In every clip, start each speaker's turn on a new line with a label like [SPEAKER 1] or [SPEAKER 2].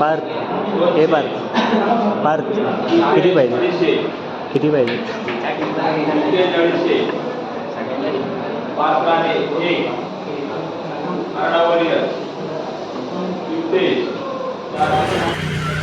[SPEAKER 1] पार्थ. हे पार्थ. पार्थ. किती पाहिजे? किती पाहिजे?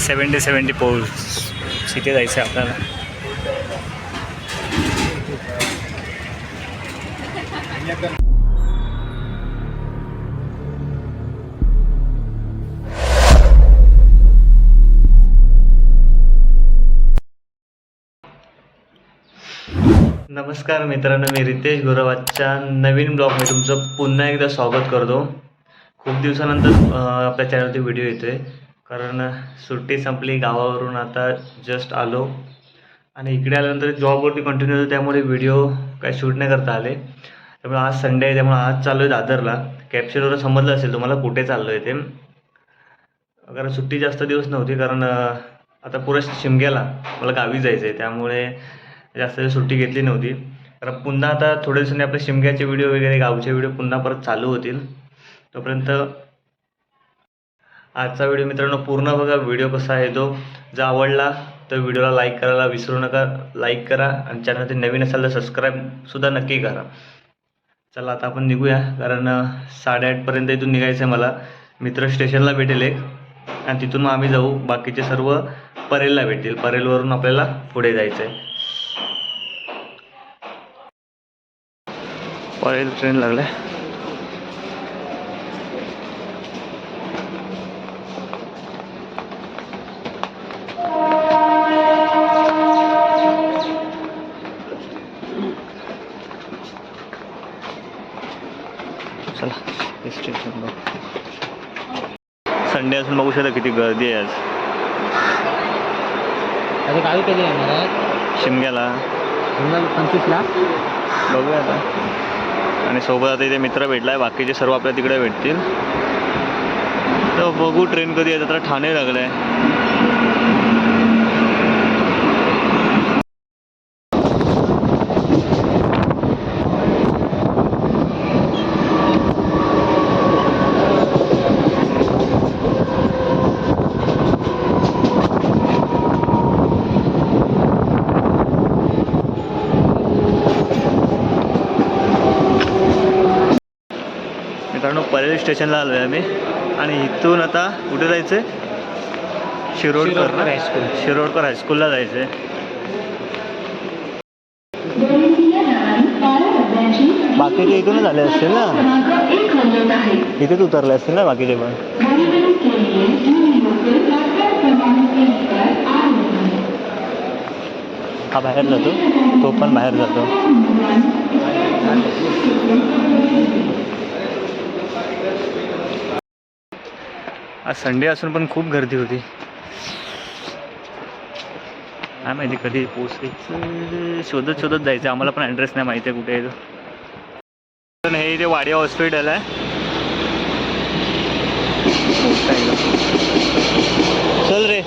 [SPEAKER 1] सेवन्टी सेवन्टी पोल्स तिथे जायचं आहे आपल्याला. नमस्कार मित्रांनो मी रितेश गुरवाच्या नवीन ब्लॉगमध्ये तुमचं पुन्हा एकदा स्वागत करतो. खूप दिवसानंतर आपल्या चॅनलवरती व्हिडिओ येतो आहे कारण सुट्टी संपली गावावरून आता जस्ट आलो. आणि इकडे आल्यानंतर जॉबवरती कंटिन्यू होतो त्यामुळे व्हिडिओ काय शूट नाही करता आले. त्यामुळे आज संडे आहे त्यामुळे आज चाललो आहे दादरला कॅप्शनवर समजलं असेल तुम्हाला कुठे चाललो आहे ते. कारण सुट्टी जास्त दिवस नव्हती कारण आता पुऱ्या शिमग्याला मला गावी जायचं आहे त्यामुळे जास्त सुट्टी घेतली नव्हती. तर पुन्हा आता थोड्या दिवसांनी आपले शिमग्याचे व्हिडिओ वगैरे गावचे व्हिडिओ पुन्हा परत चालू होतील. तोपर्यंत आजचा व्हिडिओ मित्रांनो पूर्ण बघा. व्हिडिओ कसा आहे तो. जर आवडला तर व्हिडिओला लाईक करायला विसरू नका. लाईक करा आणि चॅनलवरती नवीन असाल तर सबस्क्राईबसुद्धा नक्की करा. चला आता आपण निघूया. कारण साडेआठपर्यंत इथून निघायचं आहे मला. मित्र स्टेशनला भेटेल एक. आणि तिथून मग आम्ही जाऊ. बाकीचे सर्व परेलला भेटतील. परेलवरून आपल्याला पुढे जायचं आहे परेल ट्रेन लागलाय चला स्टेशन संडे असून बघू शकता किती गर्दी आहे आज.
[SPEAKER 2] आता गावी कधी येणार आहे?
[SPEAKER 1] शिमग्याला
[SPEAKER 2] पंचवीसला?
[SPEAKER 1] बघूया आता. आणि सोबत आता इथे मित्र भेटला आहे बाकीचे सर्व आपल्या तिकडे भेटतील. तर बघू ट्रेन कधी येतं तर ठाणे लागलं आहे स्टेशनला आलो आहे आम्ही. आणि इथून आता कुठे जायचं आहे शिरोडकर?
[SPEAKER 2] हायस्कूल.
[SPEAKER 1] शिरोडकर हायस्कूलला जायचं आहे बाकीचे इथूनच आले असतील ना? इथेच उतरले असतील ना बाकीचे पण? हा बाहेर जातो. तो पण बाहेर जातो. आज संडे असून पण खूप गर्दी होती. काय माहिती कधी पोचवायचं शोधत शोधत जायचं. आम्हाला पण ॲड्रेस नाही माहिती आहे कुठे आहे तो. पण हे इथे वाडिया हॉस्पिटल आहे. चल रे.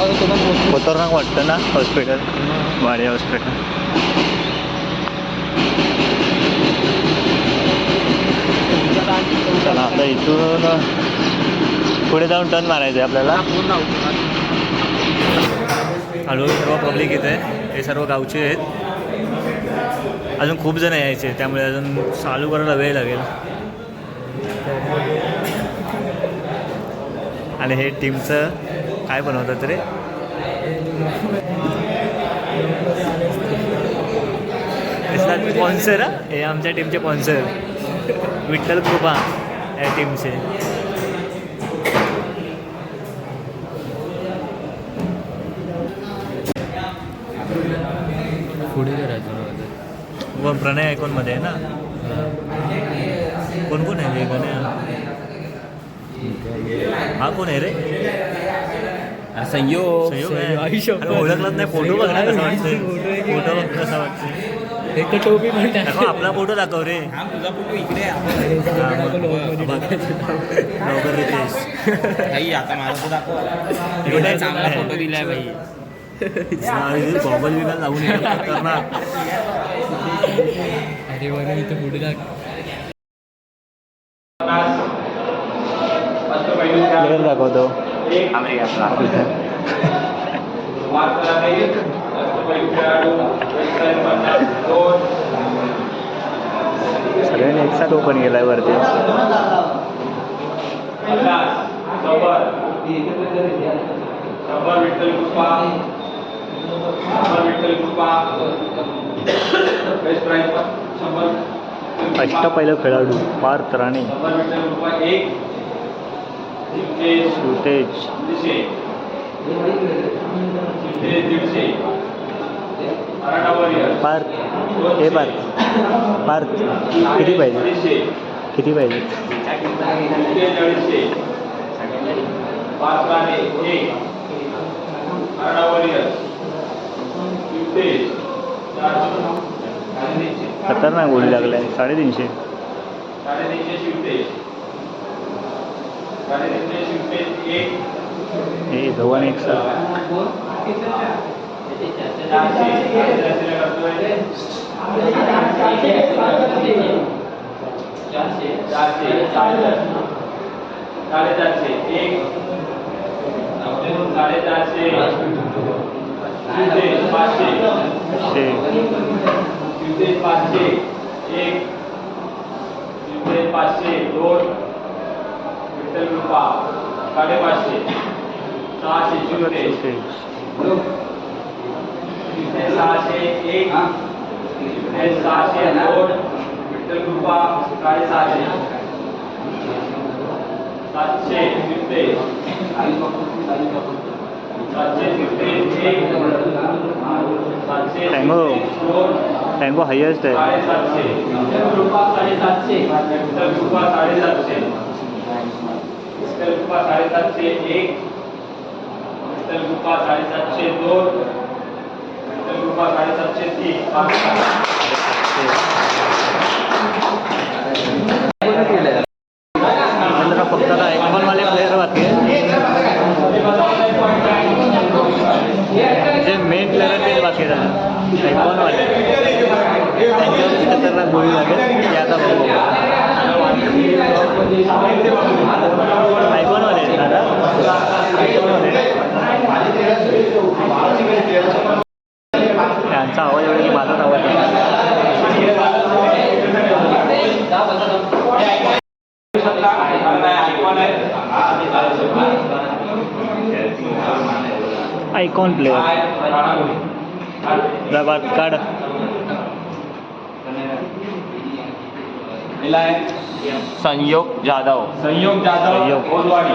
[SPEAKER 1] खतरनाक वाटतं ना हॉस्पिटल वाडे हॉस्पिटल चला आता इथून पुढे जाऊन टर्न मारायचं आहे आपल्याला.
[SPEAKER 2] पूर्ण
[SPEAKER 1] हळूहळू सर्व पब्लिक इथे हे सर्व गावचे आहेत. अजून खूप जण यायचे त्यामुळे अजून चालू करायला वेळ लागेल. आणि हे टीमचं काय बनवतात रे स्पॉन्सर हे? आमच्या टीमचे स्पॉन्सर विठ्ठल कृपा या टीमचे
[SPEAKER 2] पुढे करायचं
[SPEAKER 1] व प्रणय आयकॉनमध्ये आहे ना? कोण कोण आहे? हा कोण आहे रे?
[SPEAKER 2] संयोग
[SPEAKER 1] संयोग ओळखलाच नाही फोटो बघ ना कसा वाटतोय फोटो बघ कसा वाटतोय
[SPEAKER 2] एक तर टोपी पण टाक.
[SPEAKER 1] दाखव आपला फोटो दाखव रे
[SPEAKER 3] तुझा फोटो इकडे
[SPEAKER 1] हा,
[SPEAKER 2] वर.
[SPEAKER 1] लवकर रितेश
[SPEAKER 3] आता दाखव
[SPEAKER 1] एवढा
[SPEAKER 3] चांगला फोटो दिलाय भाई
[SPEAKER 1] बॉबल बिला जाऊन करणार
[SPEAKER 2] अरे बरं इथं पुढे लाग
[SPEAKER 1] प्लेअर दाखवतो सगळ्यांनी एकसाथ ओपन केलाय वरती.
[SPEAKER 3] विठ्ठल कृपा विठ्ठल कृपा
[SPEAKER 1] अष्ट पहिलं खेळाडू पार्थ राणे
[SPEAKER 3] एक. फुटेज
[SPEAKER 1] पार्थ. हे पार्थ. पार्थ. किती पाहिजे? किती पाहिजे? खतरनाक गोळी लागलाय साडेतीनशे.
[SPEAKER 3] साडेतीनशे शिवते साडेतीनशे शिवते एक
[SPEAKER 1] हे धवन एक सर
[SPEAKER 3] चारशे चारशे करतोय चारशे साडेचारशे एक साडेचारशे शिवते पाचशे
[SPEAKER 1] शे
[SPEAKER 3] शिवते पाचशे एक शिवते पाचशे दोन विठ्ठल कृपा साडेपाचशे सहाशे
[SPEAKER 1] सुतेज
[SPEAKER 3] शिवते सहाशे एक शिवते सहाशे दोन विठ्ठल कृपा साडेसहाशे सातशे शिवते सातशे शिवते एक सातशे दोन
[SPEAKER 1] टँगो हायेस्ट आहे
[SPEAKER 3] साडेसातशे कृपा साडेसातशे विठ्ठल कृपा साडेसातशे विठ्ठल कृपा साडेसातशे एक विठ्ठल कृपा साडेसातशे दोन विठ्ठल कृपा साडेसातशे तीन. पाच
[SPEAKER 1] फक्त आता एकमनवाले प्लेअर बाकी जे मेन प्लेअर आहेत तेच बाकी झाले एकमनवाले. त्यांच्यावर खतरनाक गोळी लागेल ते आता बघू काढ.
[SPEAKER 2] संयोग जाधव.
[SPEAKER 3] संयोग जाधव
[SPEAKER 1] संयोग.
[SPEAKER 3] बोधवाडी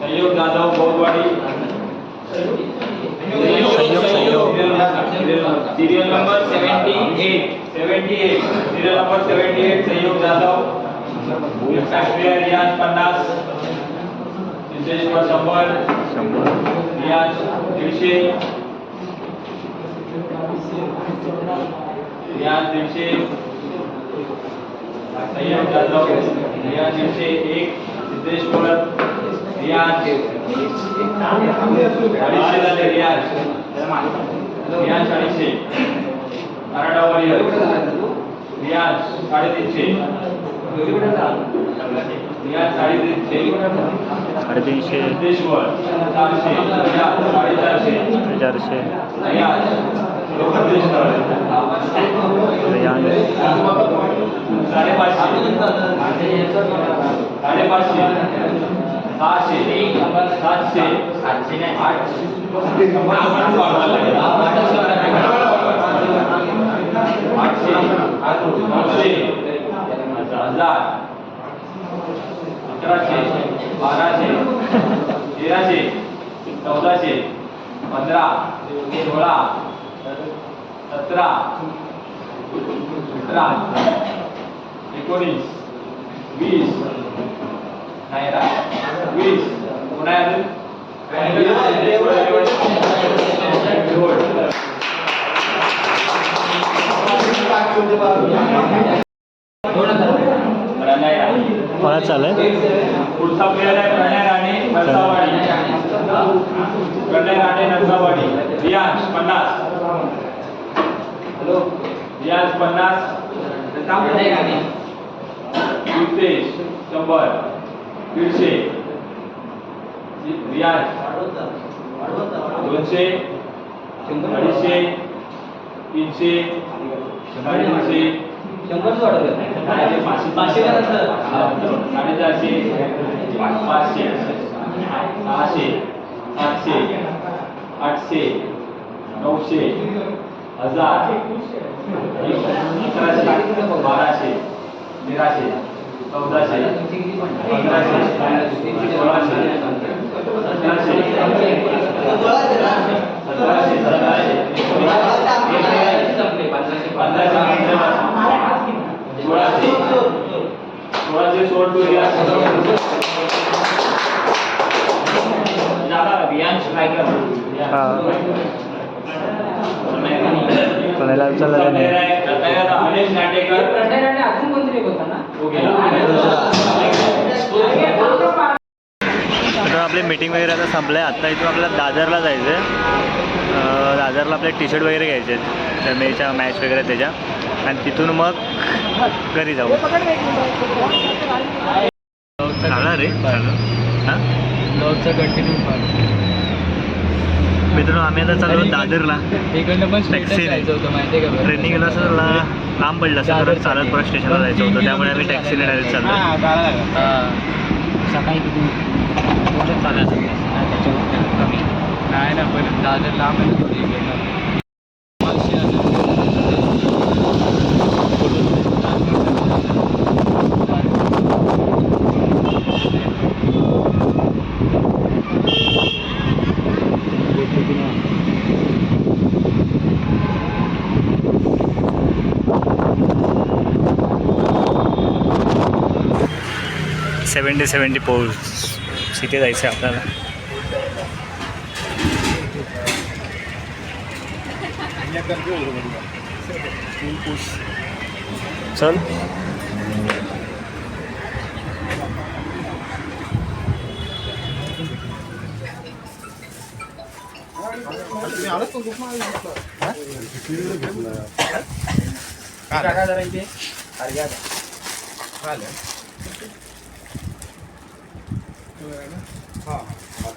[SPEAKER 3] संयोग Jadhav Bodhwadi
[SPEAKER 1] Sanyog, Sanyog.
[SPEAKER 3] Serial number seventy eight. Seventy eight. Serial number seventy eight Sanyog Jadhav. Riyaz पन्नास. शंभर. रियाज दीडशे. संयोग जाधव रियाज दीडशे एक सिद्धेश्वर रियाज अडीचशे झाले रियाज रियाज अडीचशे मराठा वॉरियर रियाज साडेतीनशे रियाज साडेतीनशे
[SPEAKER 1] साडेतीनशे.
[SPEAKER 3] सिद्धेश्वर चारशे रियाज साडेचारशे
[SPEAKER 1] चारशे
[SPEAKER 3] रियाज साडेपाचशे साडेपाचशे सहाशे सातशे सातशे आठशे आठशे नऊशे हजार अकराशे बाराशे तेराशे चौदाशे पंधरा सोळा सतरा. अठरा एकोणीस. वीस. नाही रा. वीस. पुन्हा पुढचा प्लेअर आहे प्रणय राणे भरसावाडी प्रणय राणे नंदावाडी रियाज पन्नास. रियाज पन्नास युक्तेश शंभर दीडशे रियाज दोनशे अडीचशे तीनशे साडेतीनशे साडेचारशे. पाचशे. सहाशे. सातशे. आठशे. नऊशे. हजार। अकराशे बाराशे तेराशे चौदाशे पंधराशे सोळाशे सतराशे सतराशे सतराशे पंधराशे सोळाशे सोळाशे सोळ टू या झाला
[SPEAKER 1] कोणाला उचललं नाही तर आपली मीटिंग वगैरे आता संपलं आहे आत्ता इथून आपल्याला दादरला जायचं आहे दादरला आपले टी शर्ट वगैरे घ्यायचे आहेत. त्या मेच्या मॅच वगैरे त्याच्या. आणि तिथून मग घरी जाऊ. झाला रे. हां?
[SPEAKER 2] ब्लॉगचा कंटिन्यू
[SPEAKER 1] मित्रांनो आम्ही आता चाललो दादरला.
[SPEAKER 2] इकडनं पण स्ट्रेटच
[SPEAKER 1] Taxi.
[SPEAKER 2] जायचं होतं माहिती आहे का
[SPEAKER 1] ट्रेनिंग गेला असं ला- लांब पडलं असं तर चालत परत स्टेशनला जायचं होतं त्यामुळे आम्ही टॅक्सीने डायरेक्ट चाललो.
[SPEAKER 2] सकाळी किती? चालायचं कमी. नाही ना पण दादर लांब आहे ना थोडी इकडनं. पाचशे
[SPEAKER 1] सेवन्टी सेवन्टी पोल्स तिथे जायचं आहे आपल्याला. चल.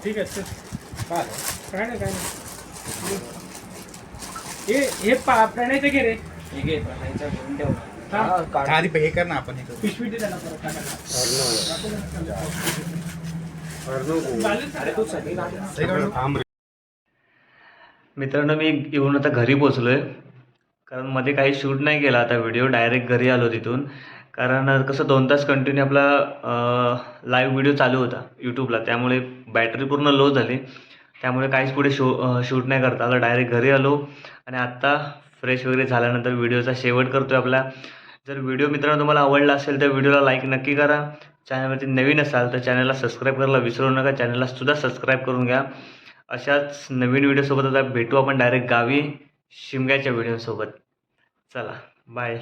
[SPEAKER 4] ठीक आहे चल. काय नाही काय नाही. हे हे पा- प्रणयचं घे रे. हा.
[SPEAKER 5] आधी हे कर ना आपण हे करू.
[SPEAKER 4] पिशवी दे त्याला परत टाकायला. चालेल, चालेल.
[SPEAKER 1] मित्रांनो मी येऊन आता घरी पोचलो आहे कारण मध्ये काही शूट नाही केला आता व्हिडिओ डायरेक्ट घरी आलो तिथून. कारण कसं दोन तास कंटिन्यू आपला लाईव्ह व्हिडिओ चालू होता यूट्यूबला त्यामुळे बॅटरी पूर्ण लो झाली. त्यामुळे काहीच पुढे शो शूट नाही करता आलं. डायरेक्ट घरी आलो आणि आत्ता फ्रेश वगैरे झाल्यानंतर व्हिडिओचा शेवट करतो आहे आपला. जर व्हिडिओ मित्रांनो तुम्हाला आवडला असेल तर व्हिडिओला लाईक नक्की करा. चॅनलवरती नवीन असाल तर चॅनलला सबस्क्राईब करायला विसरू नका. चॅनलला सुद्धा सबस्क्राईब करून घ्या. अशाच नवीन व्हिडिओसोबत आता भेटू आपण डायरेक्ट गावी शिमग्याच्या व्हिडिओसोबत चला बाय